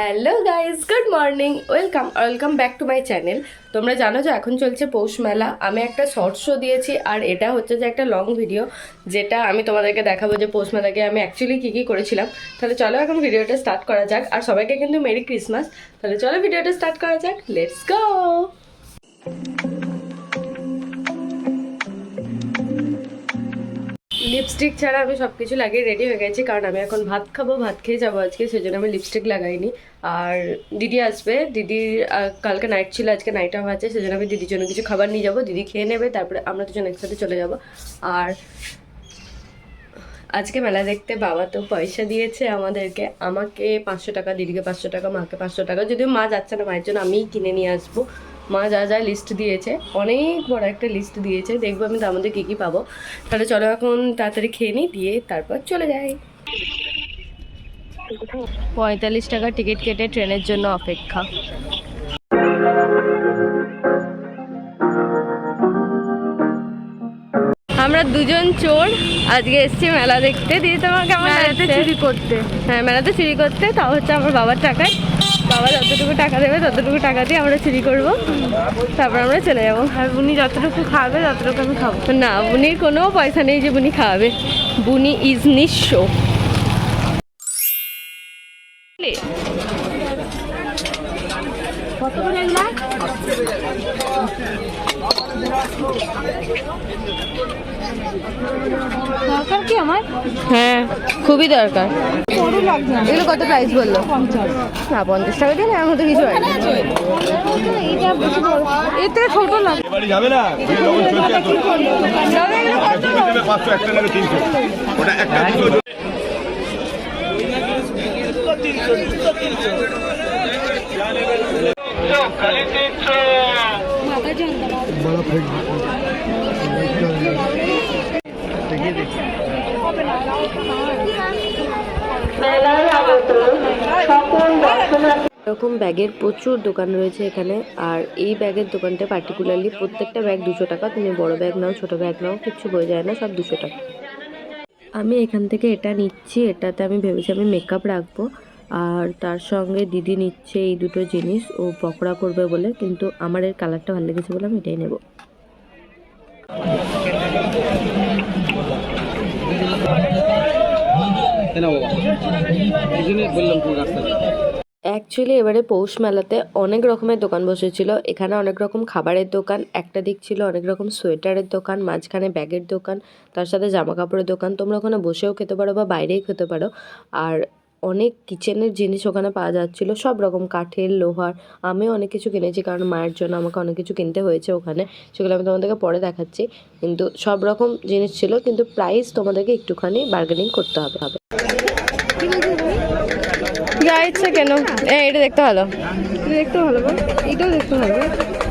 Hello guys good morning welcome welcome back to my channel তোমরা জানো যে এখন চলছে পৌষ মেলা। আমি একটা শর্ট শো দিয়েছি আর এটা হচ্ছে যে একটা লং ভিডিও যেটা আমি তোমাদেরকে দেখাবো যে পৌষ মেলাকে আমি অ্যাকচুয়ালি কী কী করেছিলাম। তাহলে চলো এখন ভিডিওটা স্টার্ট করা যাক। আর সবাইকে কিন্তু মেরি ক্রিসমাস তাহলে চলো ভিডিওটা স্টার্ট করা যাক। লেটস গো লিপস্টিক ছাড়া আমি সব কিছু লাগিয়ে রেডি হয়ে গেছি, কারণ আমি এখন ভাত খাব, ভাত খেয়ে যাব আজকে সেই জন্য আমি লিপস্টিক লাগাইনি। আর দিদি আসবে দিদির কালকে নাইট ছিল, আজকে নাইট অফ আছে, সেজন্য আমি দিদির জন্য কিছু খাবার নিয়ে যাব, দিদি খেয়ে নেবে, তারপরে আমরা দুজন একসাথে চলে যাব। আর আজকে মেলা দেখতে বাবা তো পয়সা দিয়েছে আমাদেরকে, আমাকে পাঁচশো টাকা, দিদিকে পাঁচশো টাকা, মাকে পাঁচশো টাকা, যদিও মা যাচ্ছে না, মায়ের জন্য আমিই কিনে নিয়ে আসব। মা যা যা লিস্ট দিয়েছে অনেক বড় একটা লিস্ট দিয়েছে দেখব আমি তার মধ্যে কী কী পাবো। তাহলে চলো এখন তাড়াতাড়ি খেয়ে নিই দিয়ে তারপর চলে যাই। পঁয়তাল্লিশ টাকা টিকিট কেটে ট্রেনের জন্য অপেক্ষা। আমরা দুজন চোর আজকে এসেছি মেলা দেখতে। দিয়ে তোমাকে কেমন লাগছে? চুরি করতে। হ্যাঁ মেলাতে চুরি করতে তাও হচ্ছে আমার বাবার টাকায়। বাবা যতটুকু টাকা দেবে ততটুকু টাকা দিয়ে আমরা চুরি করব। তারপর আমরা চলে যাব। আর বুনি যতটুকু খাবে ততটুকু আমি খাব। না বুনির কোনো পয়সা নেই যে বুনি খাওয়াবে বুনি ইজ নিঃস্ব। কত করে এগুলা? দরকার কি আমার? হ্যাঁ খুবই দরকার। এগুলো কত প্রাইস বলল? না পঞ্চাশ টাকা দিয়ে আমার মতো কিছু হয় বেশি বড় ছোট যাবে না? এরকম ব্যাগের প্রচুর দোকান রয়েছে এখানে, আর এই ব্যাগের দোকানটা পার্টিকুলারলি প্রত্যেকটা ব্যাগ দুশো টাকা। তুমি বড় ব্যাগ নাও, ছোট ব্যাগ নাও, কিচ্ছু বয়ে যায় না, সব দুশো টাকা। আমি এখান থেকে এটা নিচ্ছি, এটাতে আমি ভেবেছি আমি মেকআপ রাখব। আর তার সঙ্গে দিদি নিচ্ছে এই দুটো জিনিস, ও পকোড়া করবে বলে, কিন্তু আমার এর কালারটা ভালো লেগেছে বলে আমি এটাই নেব। অ্যাকচুয়ালি এবারে পৌষ মেলাতে অনেক রকমের দোকান বসেছিল। এখানে অনেক রকম খাবারের দোকান, একটা দিক ছিল অনেক রকম সোয়েটারের দোকান, মাঝখানে ব্যাগের দোকান, তার সাথে জামা কাপড়ের দোকান। তোমরা ওখানে বসেও খেতে পারো বা বাইরেই খেতে পারো। আর অনেক কিচেনের জিনিস ওখানে পাওয়া যাচ্ছিল। সব রকম কাঠের লোহার। আমিও অনেক কিছু কিনেছি কারণ মায়ের জন্য আমাকে অনেক কিছু কিনতে হয়েছে ওখানে। সেগুলো আমি তোমাদেরকে পরে দেখাচ্ছি। কিন্তু সব রকম জিনিস ছিল কিন্তু প্রাইস তোমাদেরকে একটুখানি বার্গেনিং করতে হবে। হবে যা ইচ্ছে কেন। হ্যাঁ এটা দেখতে ভালো। দেখতে ভালো বল এইটাও দেখতে ভালো।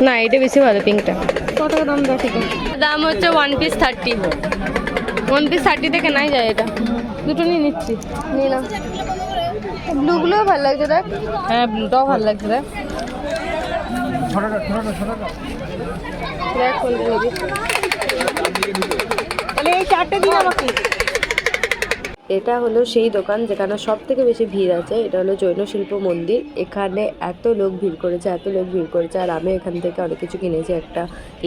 না এটা বেশি ভালো পিঙ্কটা কত দাম দেখো দাম হচ্ছে one piece thirty one piece thirty থেকে নাই যায় এটা। দুটো নিয়ে নিচ্ছি। নিয়ে না ব্লুগুলোও ভালো লাগছে দেখ। হ্যাঁ ব্লুটাও ভালো লাগছে দেখ। কোনটা তাহলে এই চারটে দিন আমাকে। এটা হলো সেই দোকান যেখানে সব থেকে বেশি ভিড় আছে। এটা হলো জৈন শিল্প মন্দির। এখানে এত লোক ভিড় করেছে এত লোক ভিড় করেছে। আর আমি এখান থেকে অনেক কিছু কিনেছি। একটা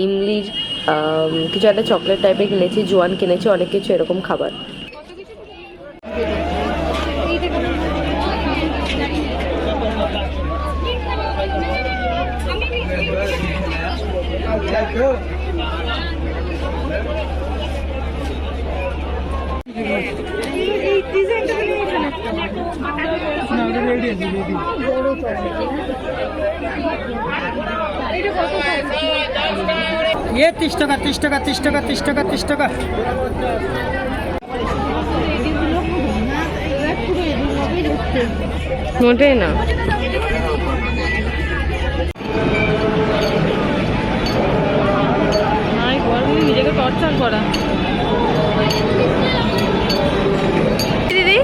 ইমলির কিছু একটা চকলেট টাইপের কিনেছি জোয়ান কিনেছি অনেক কিছু এরকম খাবার। এ তিরিশ টাকা তিরিশ টাকা তিরিশ টাকা তিরিশ টাকা তিরিশ টাকা। মোটেই না। নিজেকে টর্চার করা। দিদি?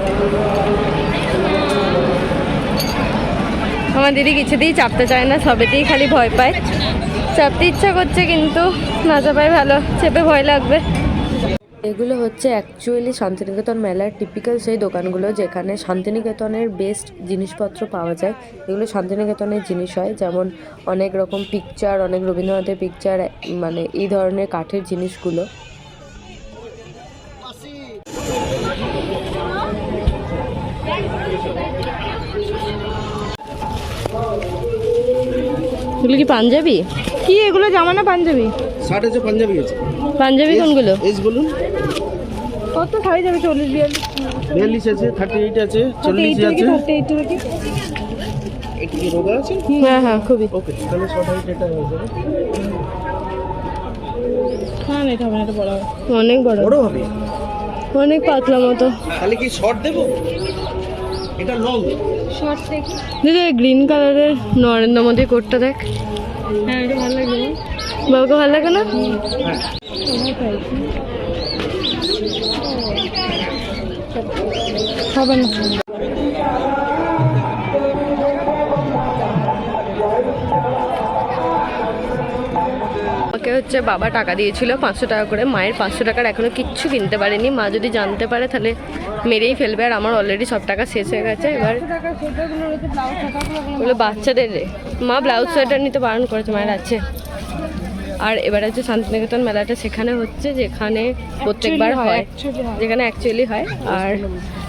আমার দিদি কিছুতেই চাপতে চায় না, সবেতেই খালি ভয় পায়। চাপতে ইচ্ছা করছে কিন্তু না চাপাই ভালো, চেপে ভয় লাগবে। এগুলো হচ্ছে অ্যাকচুয়ালি শান্তিনিকেতন মেলার টিপিক্যাল সেই দোকানগুলো যেখানে শান্তিনিকেতনের বেস্ট জিনিসপত্র পাওয়া যায়। এগুলো শান্তিনিকেতনের জিনিস হয়, যেমন অনেক রকম পিকচার অনেক রবীন্দ্রনাথের পিকচার মানে এই ধরনের কাঠের জিনিসগুলো। এগুলো কি পাঞ্জাবি? কি এগুলো জামা না পাঞ্জাবি? শার্ট আছে পাঞ্জাবি আছে। পাঞ্জাবি কোনগুলো? এজ বলুন। কত সাইজ হবে? চল্লিশ বিয়াল্লিশ? আছে থার্টি এইট আছে চল্লিশ আছে। থার্টি রোগা আছে? হ্যাঁ হ্যাঁ খুবই। ওকে তাহলে শর্ট হাইট এটা হয়ে যাবে। অনেক বড়। বড় হবে? অনেক পাতলা মতো। তাহলে কি শর্ট দেবো? এটা লং শর্ট দেখি। দিদি গ্রিন কালারের নরেন্দ্র মোদী কোটটা দেখ। হ্যাঁ এটা ভালো? বাবাকে ভালো লাগে না? হবে না। হচ্ছে বাবা টাকা দিয়েছিল পাঁচশো টাকা করে মায়ের পাঁচশো টাকার এখনও কিচ্ছু কিনতে পারেনি। মা যদি জানতে পারে তাহলে মেরেই ফেলবে আর আমার অলরেডি সব টাকা শেষ হয়ে গেছে। এবার ওগুলো বাচ্চাদের। মা ব্লাউজ সোয়েটার নিতে বারণ করেছে মায়ের আছে। আর এবার হচ্ছে শান্তিনিকেতন মেলাটা সেখানে হচ্ছে যেখানে প্রত্যেকবার হয় যেখানে অ্যাকচুয়ালি হয়। আর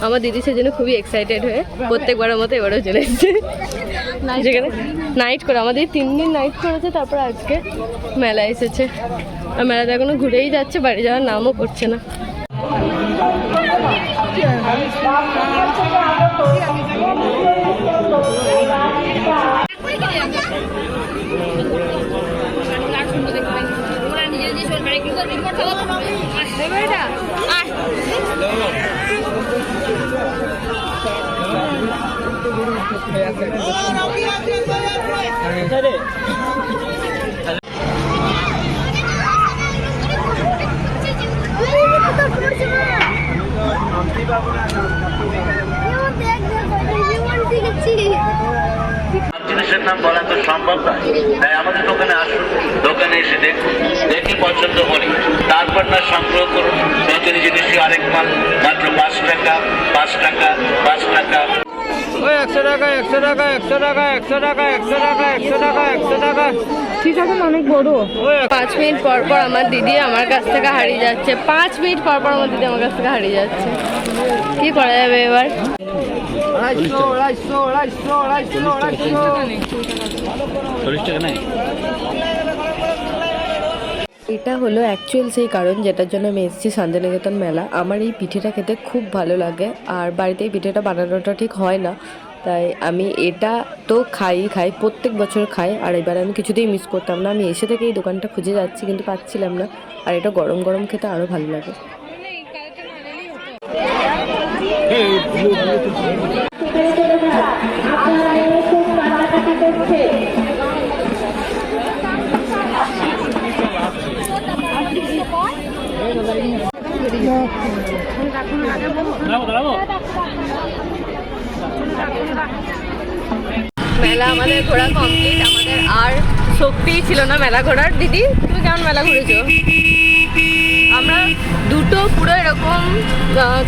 আমার দিদি সেজন্য খুবই এক্সাইটেড হয়ে প্রত্যেকবারের মতো এবারও চলে এসেছে। যেখানে নাইট করে। আমাদের তিন দিন নাইট করেছে তারপর আজকে মেলা এসেছে। আর মেলাতে এখনও ঘুরেই যাচ্ছে বাড়ি যাওয়ার নামও করছে না। চল মানে কি করবি কোন কথা আসবে বেটা আস হ্যালো জিনিসের নাম বলা তো সম্ভব নয়। তাই আমাদের দোকানে আসুন দোকানে এসে দেখুন। দেখে পছন্দ হলে তারপর না সংগ্রহ করুন। নতুন জিনিসটি আরেক মাল মাত্র পাঁচ টাকা পাঁচ টাকা পাঁচ টাকা। ওই একশো টাকা একশো টাকা একশো টাকা একশো টাকা একশো টাকা একশো টাকা একশো টাকা। ঠিক আছে না অনেক বড়। ওই পাঁচ মিনিট পর পর আমার দিদি আমার কাছ থেকে হারিয়ে যাচ্ছে। পাঁচ মিনিট পর পর আমার দিদি আমার কাছ থেকে হারিয়ে যাচ্ছে। কি করা যাবে এবার? এটা হলো অ্যাকচুয়াল সেই কারণ যেটার জন্য আমি এসেছি শান্তিনিকেতন মেলা। আমার এই পিঠেটা খেতে খুব ভালো লাগে আর বাড়িতে এই পিঠেটা বানানোটা ঠিক হয় না। তাই আমি এটা তো খাই খাই, প্রত্যেক বছর খাই আর এবার আমি কিছুতেই মিস করতাম না। আমি এসে থেকে এই দোকানটা খুঁজে যাচ্ছি কিন্তু পাচ্ছিলাম না। আর এটা গরম গরম খেতে আরও ভালো লাগে। মেলা আমাদের ঘোরা কমপ্লিট আমাদের আর শক্তিই ছিল না মেলা ঘোরার। দিদি, তুমি কেমন মেলা ঘুরেছো? আমরা দুটো পুরো এরকম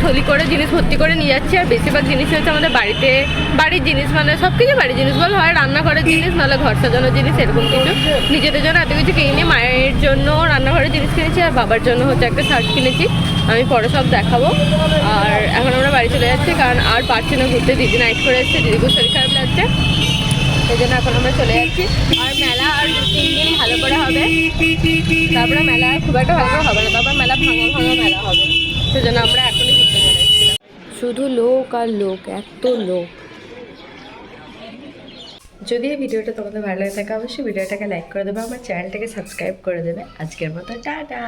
থলি করে জিনিস ভর্তি করে নিয়ে যাচ্ছি, আর বেশিরভাগ জিনিস হচ্ছে আমাদের বাড়িতে, বাড়ির জিনিস মানে সব কিছু বাড়ির জিনিস বল, হয় রান্নাঘরের জিনিস, নাহলে ঘর সাজানোর জিনিস, এরকম কিছু। নিজেদের জন্য এত কিছু কিনি মায়ের জন্য রান্নাঘরের জিনিস কিনেছি, আর বাবার জন্য হচ্ছে একটা শার্ট কিনেছি। আমি পরে সব দেখাবো। আর এখন আমরা বাড়ি চলে যাচ্ছি, কারণ আর পারছি না ঘুরতে, দিদি নাইট করে এসছে দিদি খুব শরীর খারাপ লাগছে। সেই জন্য এখন আমরা চলে যাচ্ছি। আর মেলা আর দু তিন দিন ভালো করে হবে। তারপরে মেলা খুব একটা ভালো করে হবে না। তারপর মেলা ভাঙা ভাঙা মেলা হবে। সেজন্য আমরা এখনই ঘুরতে চলে শুধু লোক আর লোক, এত লোক। যদি এই ভিডিওটা তোমাদের ভালো লাগে থাকে, অবশ্যই ভিডিওটাকে লাইক করে দেবে, আমার চ্যানেলটাকে সাবস্ক্রাইব করে দেবে। আজকের মতো, টাটা!